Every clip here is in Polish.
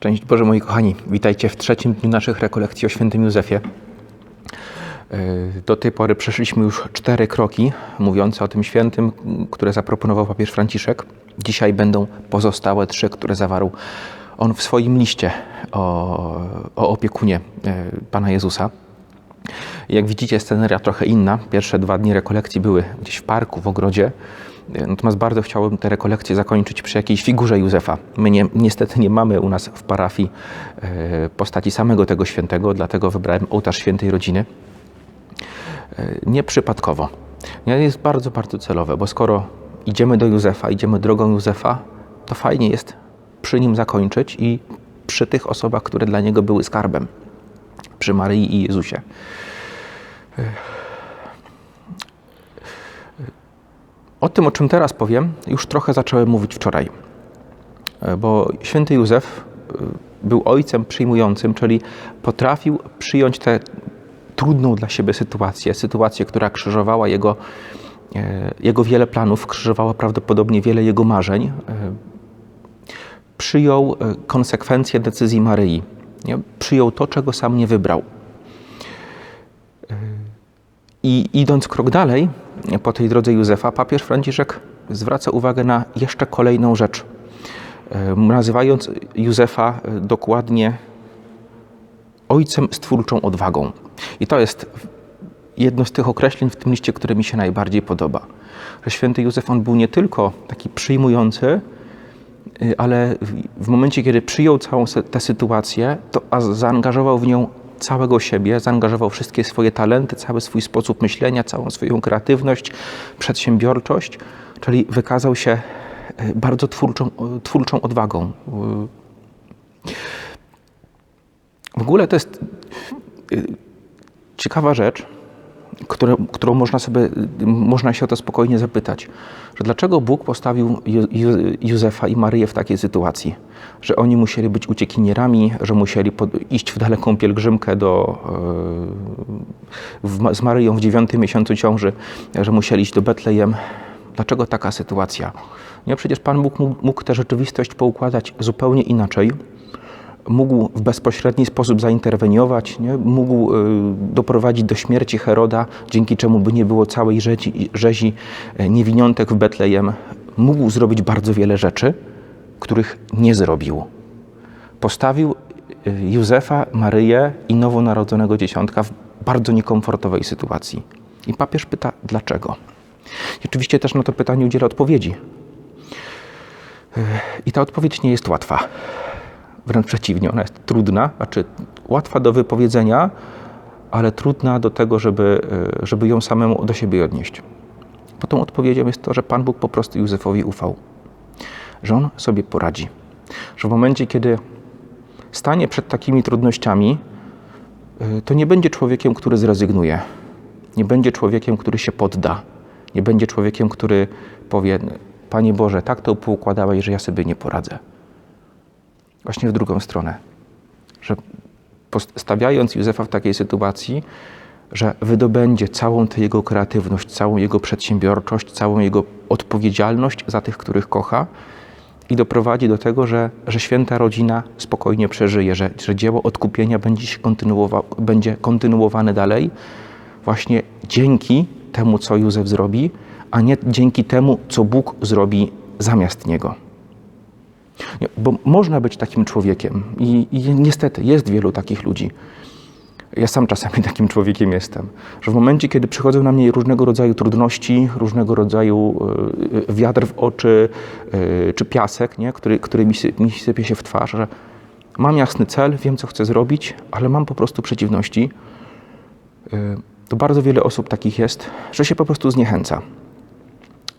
Szczęść Boże, moi kochani, witajcie w trzecim dniu naszych rekolekcji o świętym Józefie. E, Do tej pory przeszliśmy już cztery kroki mówiące o tym świętym, które zaproponował papież Franciszek. Dzisiaj będą pozostałe trzy, które zawarł on w swoim liście o, o opiekunie e, Pana Jezusa. Jak widzicie, sceneria trochę inna. Pierwsze dwa dni rekolekcji były gdzieś w parku, w ogrodzie. Natomiast bardzo chciałbym te rekolekcje zakończyć przy jakiejś figurze Józefa. My nie, niestety nie mamy u nas w parafii e, postaci samego tego świętego, dlatego wybrałem ołtarz świętej rodziny. E, Nieprzypadkowo. Nie, Jest bardzo, bardzo celowe, bo skoro idziemy do Józefa, idziemy drogą Józefa, to fajnie jest przy nim zakończyć i przy tych osobach, które dla niego były skarbem. Przy Maryi i Jezusie. O tym, o czym teraz powiem, już trochę zacząłem mówić wczoraj. E, Bo święty Józef e, był ojcem przyjmującym, czyli potrafił przyjąć tę trudną dla siebie sytuację, sytuację, która krzyżowała jego, e, jego wiele planów, krzyżowała prawdopodobnie wiele jego marzeń. Przyjął konsekwencje decyzji Maryi. Przyjął to, czego sam nie wybrał. I idąc krok dalej po tej drodze Józefa, papież Franciszek zwraca uwagę na jeszcze kolejną rzecz, e, nazywając Józefa e, dokładnie ojcem z twórczą odwagą. I to jest jedno z tych określeń w tym liście, które mi się najbardziej podoba. Że święty Józef, on był nie tylko taki przyjmujący, y, ale w- momencie, kiedy przyjął całą tę sytuację, to zaangażował w nią całego siebie, zaangażował wszystkie swoje talenty, cały swój sposób myślenia, całą swoją kreatywność, przedsiębiorczość, czyli wykazał się y, bardzo twórczą, twórczą odwagą. W ogóle to jest y, ciekawa rzecz, które, którą można sobie, można się o to spokojnie zapytać, że dlaczego Bóg postawił Józefa i Maryję w takiej sytuacji, że oni musieli być uciekinierami, że musieli iść w daleką pielgrzymkę do, e, w, z Maryją w dziewiątym miesiącu ciąży, że musieli iść do Betlejem. Dlaczego taka sytuacja? Nie, przecież Pan Bóg mógł, mógł tę rzeczywistość poukładać zupełnie inaczej mógł w bezpośredni sposób zainterweniować, nie? mógł y, doprowadzić do śmierci Heroda, dzięki czemu by nie było całej rzezi, rzezi niewiniątek w Betlejem. Mógł zrobić bardzo wiele rzeczy, których nie zrobił. Postawił y, Józefa, Maryję i nowonarodzonego dzieciątka w bardzo niekomfortowej sytuacji. I papież pyta, dlaczego? I oczywiście też na to pytanie udziela odpowiedzi. Y, I ta odpowiedź nie jest łatwa wręcz przeciwnie, ona jest trudna, znaczy łatwa do wypowiedzenia, ale trudna do tego, żeby, e, żeby ją samemu do siebie odnieść. Bo tą odpowiedzią jest to, że Pan Bóg po prostu Józefowi ufał, że on sobie poradzi, że w momencie, kiedy stanie przed takimi trudnościami, e, to nie będzie człowiekiem, który zrezygnuje, nie będzie człowiekiem, który się podda, nie będzie człowiekiem, który powie: Panie Boże, tak to poukładałeś, że ja sobie nie poradzę właśnie w drugą stronę. Że stawiając Józefa w takiej sytuacji, że wydobędzie całą tę jego kreatywność, całą jego przedsiębiorczość, całą jego odpowiedzialność za tych, których kocha i doprowadzi do tego, że, że święta rodzina spokojnie przeżyje, że, że dzieło odkupienia będzie, się będzie kontynuowane dalej właśnie dzięki temu, co Józef zrobi, a nie dzięki temu, co Bóg zrobi zamiast niego. Bo można być takim człowiekiem i, i niestety jest wielu takich ludzi. Ja sam czasami takim człowiekiem jestem, że w momencie, kiedy przychodzą na mnie różnego rodzaju trudności, różnego rodzaju e, wiatr w oczy e, czy piasek, nie, który, który mi, sy, mi sypie się w twarz, że mam jasny cel, wiem, co chcę zrobić, ale mam po prostu przeciwności, e, to bardzo wiele osób takich jest, że się po prostu zniechęca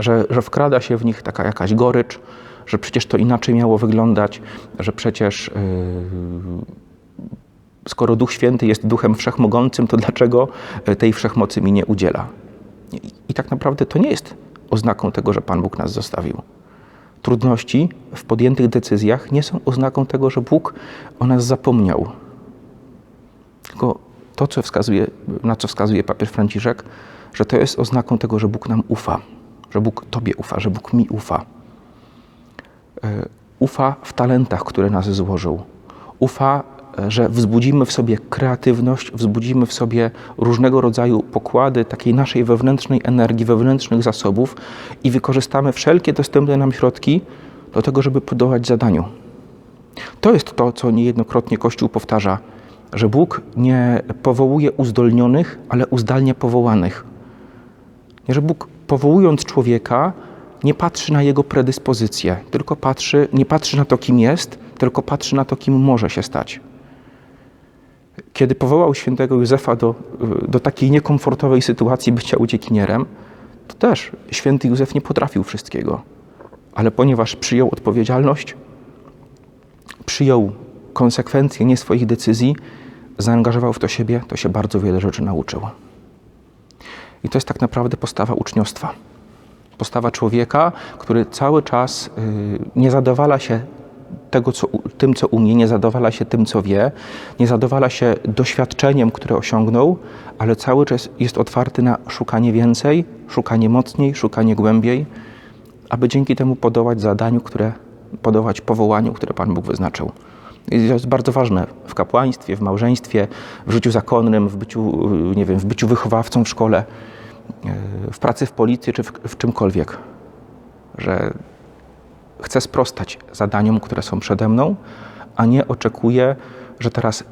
że, że wkrada się w nich taka jakaś gorycz, że przecież to inaczej miało wyglądać, że przecież yy, skoro Duch Święty jest Duchem Wszechmogącym, to dlaczego yy, tej wszechmocy mi nie udziela? I tak naprawdę to nie jest oznaką tego, że Pan Bóg nas zostawił. Trudności w podjętych decyzjach nie są oznaką tego, że Bóg o nas zapomniał. Tylko to, co wskazuje, na co wskazuje papież Franciszek, że to jest oznaką tego, że Bóg nam ufa, że Bóg Tobie ufa, że Bóg mi ufa. E, Ufa w talentach, które nas złożył. Ufa, że wzbudzimy w sobie kreatywność, wzbudzimy w sobie różnego rodzaju pokłady takiej naszej wewnętrznej energii, wewnętrznych zasobów i wykorzystamy wszelkie dostępne nam środki do tego, żeby podołać zadaniu. To jest to, co niejednokrotnie Kościół powtarza, że Bóg nie powołuje uzdolnionych, ale uzdalnia powołanych. Nie, że Bóg powołując człowieka, nie patrzy na jego predyspozycje, tylko patrzy, nie patrzy na to, kim jest, tylko patrzy na to, kim może się stać. Kiedy powołał świętego Józefa do, do takiej niekomfortowej sytuacji bycia uciekinierem, to też święty Józef nie potrafił wszystkiego. Ale ponieważ przyjął odpowiedzialność, przyjął konsekwencje nie swoich decyzji, zaangażował w to siebie, to się bardzo wiele rzeczy nauczył. I to jest tak naprawdę postawa uczniostwa. Postawa człowieka, który cały czas y, nie zadowala się tego, co, tym, co umie, nie zadowala się tym, co wie, nie zadowala się doświadczeniem, które osiągnął, ale cały czas jest otwarty na szukanie więcej, szukanie mocniej, szukanie głębiej, aby dzięki temu podołać zadaniu, które, podołać powołaniu, które Pan Bóg wyznaczył. I to jest bardzo ważne w kapłaństwie, w małżeństwie, w życiu zakonnym, w byciu, nie wiem, w byciu wychowawcą w szkole, w pracy w policji czy w, w czymkolwiek, że chcę sprostać zadaniom, które są przede mną, a nie oczekuję, że teraz,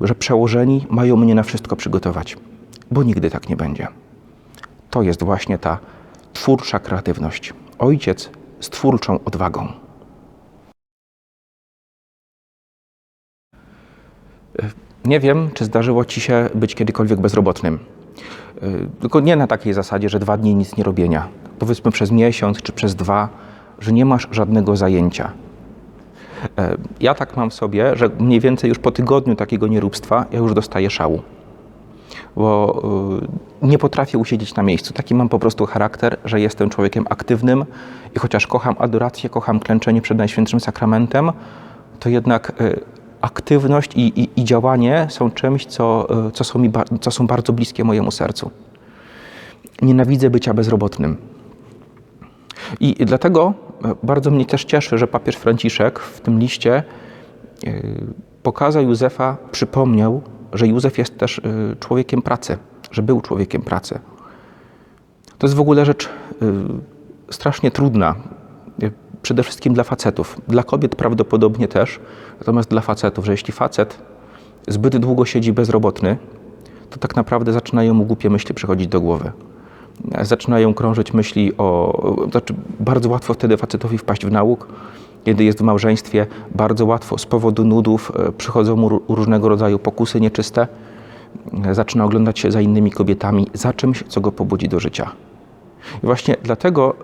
yy, że przełożeni mają mnie na wszystko przygotować, bo nigdy tak nie będzie. To jest właśnie ta twórcza kreatywność. Ojciec z twórczą odwagą. Nie wiem, czy zdarzyło Ci się być kiedykolwiek bezrobotnym. Tylko nie na takiej zasadzie, że dwa dni nic nie robienia. Powiedzmy przez miesiąc czy przez dwa, że nie masz żadnego zajęcia. Ja tak mam sobie, że mniej więcej już po tygodniu takiego nieróbstwa ja już dostaję szału. Bo nie potrafię usiedzieć na miejscu. Taki mam po prostu charakter, że jestem człowiekiem aktywnym i chociaż kocham adorację, kocham klęczenie przed Najświętszym Sakramentem, to jednak aktywność i, i, i, działanie są czymś, co, co, są mi, co są bardzo bliskie mojemu sercu. Nienawidzę bycia bezrobotnym. I dlatego bardzo mnie też cieszy, że papież Franciszek w tym liście pokazał Józefa, przypomniał, że Józef jest też człowiekiem pracy, że był człowiekiem pracy. To jest w ogóle rzecz strasznie trudna, przede wszystkim dla facetów. Dla kobiet prawdopodobnie też, natomiast dla facetów, że jeśli facet zbyt długo siedzi bezrobotny, to tak naprawdę zaczynają mu głupie myśli przychodzić do głowy. Zaczynają krążyć myśli o. Znaczy, bardzo łatwo wtedy facetowi wpaść w nauk. Kiedy jest w małżeństwie, bardzo łatwo z powodu nudów przychodzą mu różnego rodzaju pokusy nieczyste. Zaczyna oglądać się za innymi kobietami, za czymś, co go pobudzi do życia. I właśnie dlatego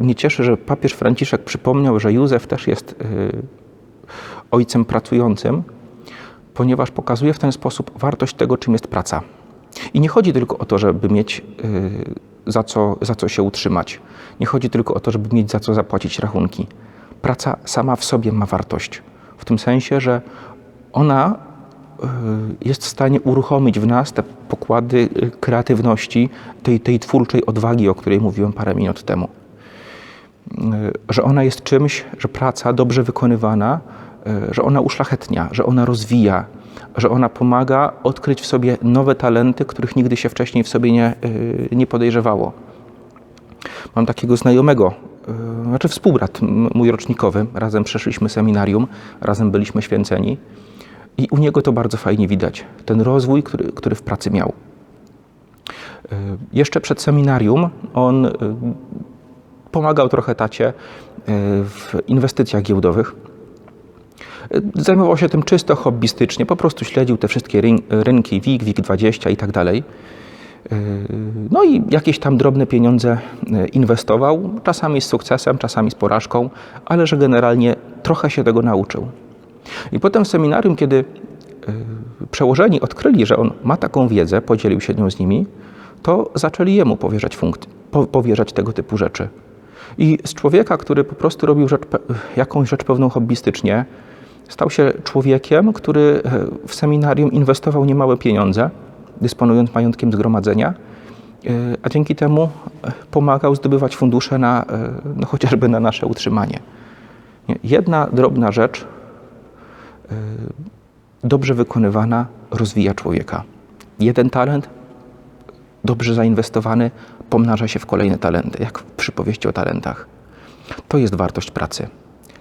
mnie cieszy, że papież Franciszek przypomniał, że Józef też jest ojcem pracującym, ponieważ pokazuje w ten sposób wartość tego, czym jest praca. I nie chodzi tylko o to, żeby mieć za co, za co się utrzymać. Nie chodzi tylko o to, żeby mieć za co zapłacić rachunki. Praca sama w sobie ma wartość. W tym sensie, że ona jest w stanie uruchomić w nas te pokłady kreatywności, tej, tej twórczej odwagi, o której mówiłem parę minut temu. Że ona jest czymś, że praca dobrze wykonywana, że ona uszlachetnia, że ona rozwija, że ona pomaga odkryć w sobie nowe talenty, których nigdy się wcześniej w sobie nie, nie podejrzewało. Mam takiego znajomego, znaczy współbrat mój rocznikowy, razem przeszliśmy seminarium, razem byliśmy święceni i u niego to bardzo fajnie widać, ten rozwój, który, który w pracy miał. Jeszcze przed seminarium on pomagał trochę tacie w inwestycjach giełdowych. Zajmował się tym czysto hobbystycznie, po prostu śledził te wszystkie rynki WIG, WIG20 i tak dalej. No i jakieś tam drobne pieniądze inwestował, czasami z sukcesem, czasami z porażką, ale że generalnie trochę się tego nauczył. I potem w seminarium, kiedy przełożeni odkryli, że on ma taką wiedzę, podzielił się nią z nimi, to zaczęli jemu powierzać, powierzać tego typu rzeczy. I z człowieka, który po prostu robił rzecz, jakąś rzecz pewną hobbystycznie, stał się człowiekiem, który w seminarium inwestował niemałe pieniądze, dysponując majątkiem zgromadzenia, a dzięki temu pomagał zdobywać fundusze na, no chociażby na nasze utrzymanie. Jedna drobna rzecz dobrze wykonywana rozwija człowieka. Jeden talent, dobrze zainwestowany, pomnaża się w kolejne talenty, jak w przypowieści o talentach. To jest wartość pracy.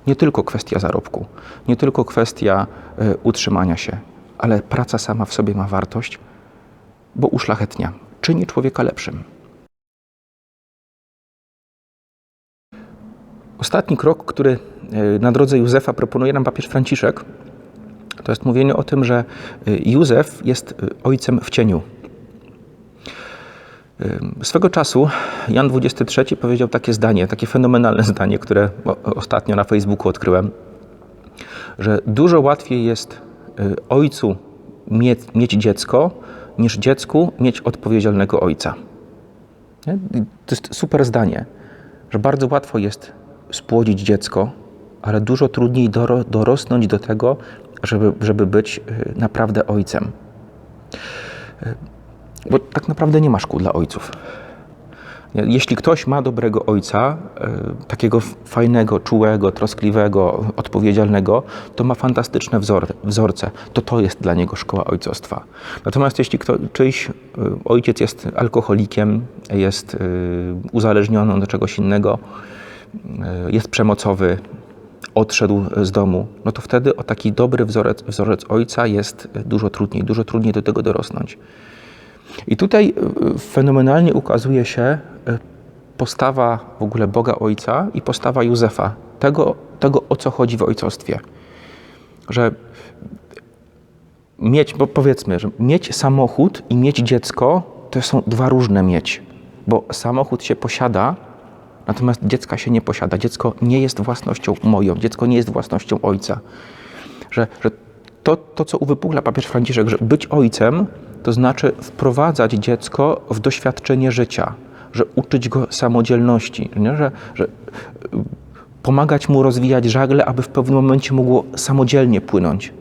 Nie tylko kwestia zarobku, nie tylko kwestia y, utrzymania się, ale praca sama w sobie ma wartość, bo uszlachetnia, czyni człowieka lepszym. Ostatni krok, który y, na drodze Józefa proponuje nam papież Franciszek, to jest mówienie o tym, że y, Józef jest ojcem w cieniu. Swego czasu Jan XXIII powiedział takie zdanie, takie fenomenalne zdanie, które ostatnio na Facebooku odkryłem, że dużo łatwiej jest ojcu mieć, dziecko, niż dziecku mieć odpowiedzialnego ojca. To jest super zdanie, że bardzo łatwo jest spłodzić dziecko, ale dużo trudniej dorosnąć do tego, żeby, żeby być y, naprawdę ojcem. Bo tak naprawdę nie ma szkół dla ojców. Jeśli ktoś ma dobrego ojca, y, takiego fajnego, czułego, troskliwego, odpowiedzialnego, to ma fantastyczne wzorce. To to jest dla niego szkoła ojcostwa. Natomiast jeśli kto, czyjś ojciec jest alkoholikiem, jest uzależniony do czegoś innego, jest przemocowy, odszedł z domu, no to wtedy o taki dobry wzorec, wzorzec ojca jest dużo trudniej, dużo trudniej do tego dorosnąć. I tutaj e, fenomenalnie ukazuje się e, postawa w ogóle Boga Ojca i postawa Józefa, tego, tego o co chodzi w ojcostwie. Że mieć, bo powiedzmy, że mieć samochód i mieć dziecko to są dwa różne mieć, bo samochód się posiada, Natomiast dziecka się nie posiada. Dziecko nie jest własnością moją, dziecko nie jest własnością ojca. Że, że to, to, co uwypukla papież Franciszek, że być ojcem, to znaczy wprowadzać dziecko w doświadczenie życia, że uczyć go samodzielności, nie? Że, że y, pomagać mu rozwijać żagle, aby w pewnym momencie mogło samodzielnie płynąć.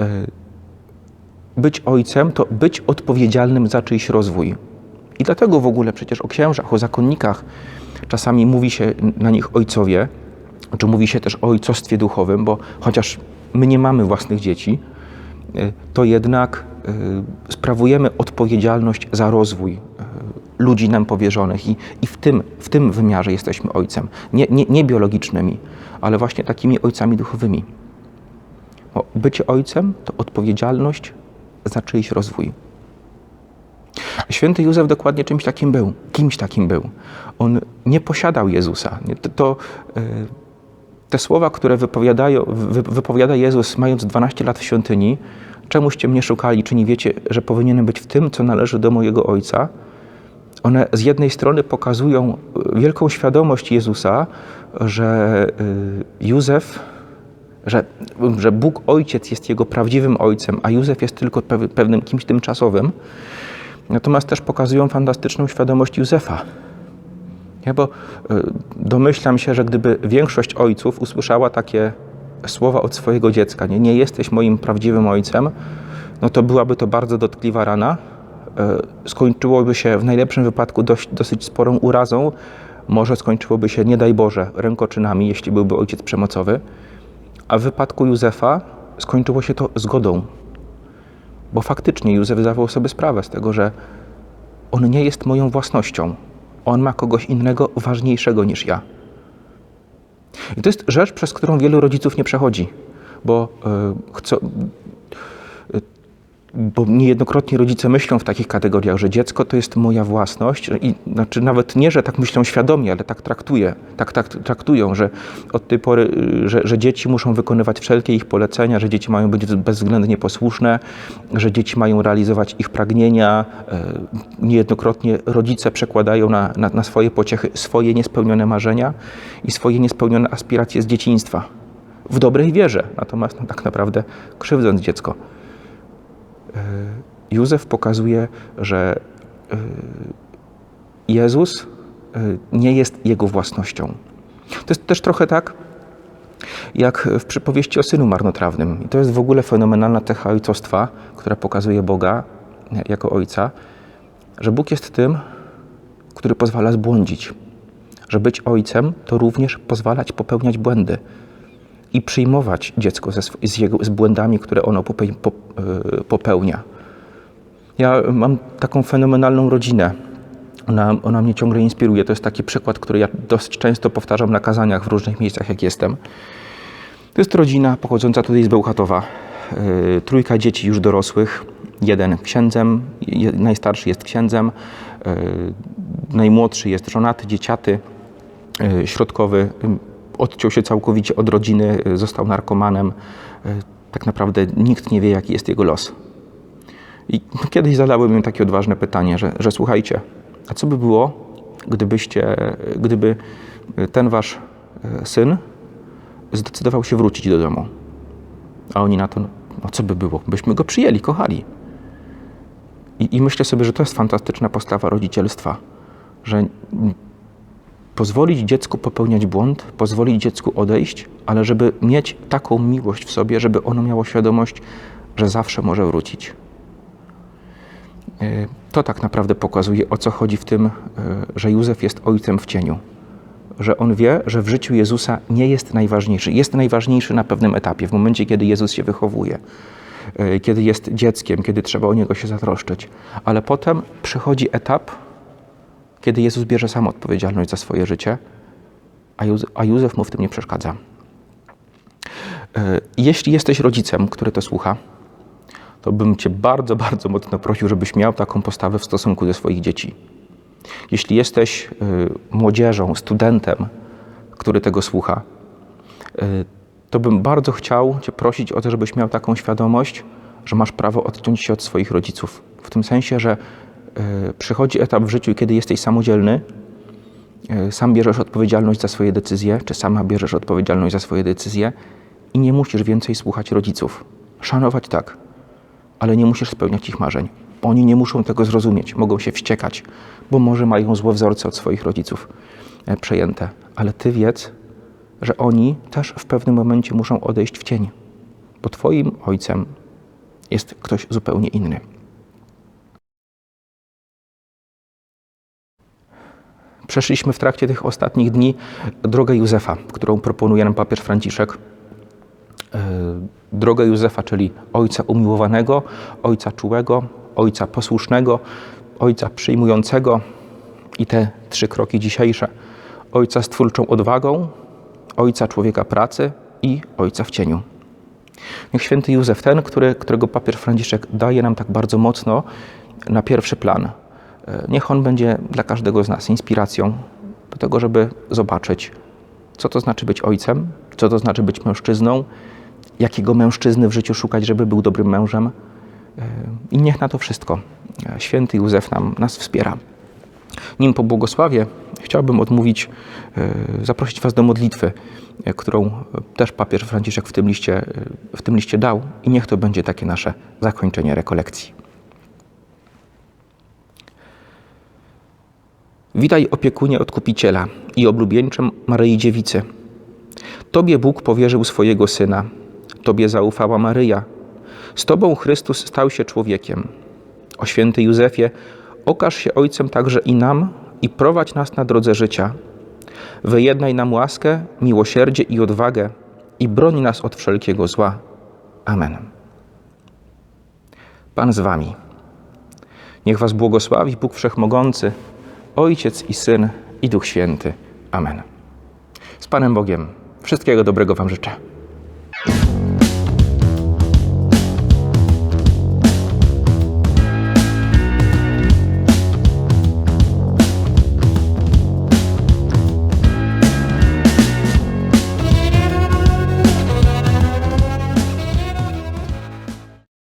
Y, być ojcem to być odpowiedzialnym za czyjś rozwój. I dlatego w ogóle przecież o księżach, o zakonnikach czasami mówi się na nich ojcowie, czy mówi się też o ojcostwie duchowym, bo chociaż my nie mamy własnych dzieci, y, to jednak sprawujemy odpowiedzialność za rozwój y, ludzi nam powierzonych i, i w, tym, w tym wymiarze jesteśmy ojcem. Nie, nie, nie biologicznymi, ale właśnie takimi ojcami duchowymi. Bo bycie ojcem to odpowiedzialność za czyjś rozwój. Święty Józef dokładnie czymś takim był, kimś takim był. On nie posiadał Jezusa. To, to e, te słowa, które wypowiada Jezus, mając 12 lat w świątyni, czemuście mnie szukali, czy nie wiecie, że powinienem być w tym, co należy do mojego Ojca? One z jednej strony pokazują wielką świadomość Jezusa, że e, Józef, że, że Bóg Ojciec jest jego prawdziwym Ojcem, a Józef jest tylko pewnym kimś tymczasowym. Natomiast też pokazują fantastyczną świadomość Józefa. Ja, bo y, domyślam się, że gdyby większość ojców usłyszała takie słowa od swojego dziecka, nie, nie jesteś moim prawdziwym ojcem, no to byłaby to bardzo dotkliwa rana. Y, skończyłoby się w najlepszym wypadku dość, dosyć sporą urazą, może skończyłoby się, nie daj Boże, rękoczynami, jeśli byłby ojciec przemocowy, a w wypadku Józefa skończyło się to zgodą, bo faktycznie Józef zdawał sobie sprawę z tego, że on nie jest moją własnością. On ma kogoś innego, ważniejszego niż ja. I to jest rzecz, przez którą wielu rodziców nie przechodzi, bo yy, chcą, bo niejednokrotnie rodzice myślą w takich kategoriach, że dziecko to jest moja własność i znaczy nawet nie, że tak myślą świadomie, ale tak traktuje, tak, tak traktują, że od tej pory, że, że dzieci muszą wykonywać wszelkie ich polecenia, że dzieci mają być bezwzględnie posłuszne, że dzieci mają realizować ich pragnienia. E, niejednokrotnie rodzice przekładają na, na, na swoje pociechy swoje niespełnione marzenia i swoje niespełnione aspiracje z dzieciństwa. W dobrej wierze, natomiast no, tak naprawdę krzywdząc dziecko. E, Józef pokazuje, że e, Jezus e, nie jest jego własnością. To jest też trochę tak, jak w przypowieści o synu marnotrawnym. I to jest w ogóle fenomenalna cecha ojcostwa, która pokazuje Boga jako ojca, że Bóg jest tym, który pozwala zbłądzić. Że być ojcem to również pozwalać popełniać błędy. I przyjmować dziecko ze, z, jego, z błędami, które ono e, popełnia. Ja mam taką fenomenalną rodzinę. Ona, ona mnie ciągle inspiruje. To jest taki przykład, który ja dosyć często powtarzam na kazaniach w różnych miejscach, jak jestem. To jest rodzina pochodząca tutaj z Bełchatowa. Yy, trójka dzieci już dorosłych. Jeden księdzem, najstarszy jest księdzem, yy, najmłodszy jest żonaty, dzieciaty, środkowy odciął się całkowicie od rodziny, yy, został narkomanem. Yy, tak naprawdę nikt nie wie, jaki jest jego los. I kiedyś zadałem im takie odważne pytanie, że, że słuchajcie, a co by było, gdybyście, gdyby ten wasz e, syn zdecydował się wrócić do domu? A oni na to, no co by było? Byśmy go przyjęli, kochali. I, I myślę sobie, że to jest fantastyczna postawa rodzicielstwa, że pozwolić dziecku popełniać błąd, pozwolić dziecku odejść, ale żeby mieć taką miłość w sobie, żeby ono miało świadomość, że zawsze może wrócić. Y, To tak naprawdę pokazuje, o co chodzi w tym, y, że Józef jest ojcem w cieniu. Że on wie, że w życiu Jezusa nie jest najważniejszy. Jest najważniejszy na pewnym etapie, w momencie, kiedy Jezus się wychowuje, y, kiedy jest dzieckiem, kiedy trzeba o niego się zatroszczyć. Ale potem przychodzi etap, kiedy Jezus bierze sam odpowiedzialność za swoje życie, a Józef, a Józef mu w tym nie przeszkadza. Y, Jeśli jesteś rodzicem, który to słucha, to bym Cię bardzo, bardzo mocno prosił, żebyś miał taką postawę w stosunku do swoich dzieci. Jeśli jesteś y, młodzieżą, studentem, który tego słucha, y, to bym bardzo chciał Cię prosić o to, żebyś miał taką świadomość, że masz prawo odciąć się od swoich rodziców. W tym sensie, że przychodzi etap w życiu, kiedy jesteś samodzielny, y, sam bierzesz odpowiedzialność za swoje decyzje, czy sama bierzesz odpowiedzialność za swoje decyzje i nie musisz więcej słuchać rodziców. Szanować tak, ale nie musisz spełniać ich marzeń. Oni nie muszą tego zrozumieć, mogą się wściekać, bo może mają złe wzorce od swoich rodziców e, przejęte. Ale ty wiedz, że oni też w pewnym momencie muszą odejść w cień, bo twoim ojcem jest ktoś zupełnie inny. Przeszliśmy w trakcie tych ostatnich dni drogę Józefa, którą proponuje nam papież Franciszek e, drogę Józefa, czyli ojca umiłowanego, ojca czułego, ojca posłusznego, ojca przyjmującego i te trzy kroki dzisiejsze. Ojca z twórczą odwagą, ojca człowieka pracy i ojca w cieniu. Niech święty Józef, ten, który, którego papież Franciszek daje nam tak bardzo mocno na pierwszy plan, niech on będzie dla każdego z nas inspiracją do tego, żeby zobaczyć, co to znaczy być ojcem, co to znaczy być mężczyzną, jakiego mężczyzny w życiu szukać, żeby był dobrym mężem. E, I niech na to wszystko e, święty Józef nam, nas wspiera. Nim pobłogosławię, chciałbym odmówić, e, zaprosić Was do modlitwy, e, którą też papież Franciszek w tym, liście, e, w tym liście dał i niech to będzie takie nasze zakończenie rekolekcji. Witaj opiekunie Odkupiciela i oblubieńczem Maryi Dziewicy. Tobie Bóg powierzył swojego Syna, Tobie zaufała Maryja. Z Tobą Chrystus stał się człowiekiem. O święty Józefie, okaż się Ojcem także i nam i prowadź nas na drodze życia. Wyjednaj nam łaskę, miłosierdzie i odwagę i broń nas od wszelkiego zła. Amen. Pan z Wami. Niech Was błogosławi Bóg Wszechmogący, Ojciec i Syn i Duch Święty. Amen. Z Panem Bogiem. Wszystkiego dobrego Wam życzę.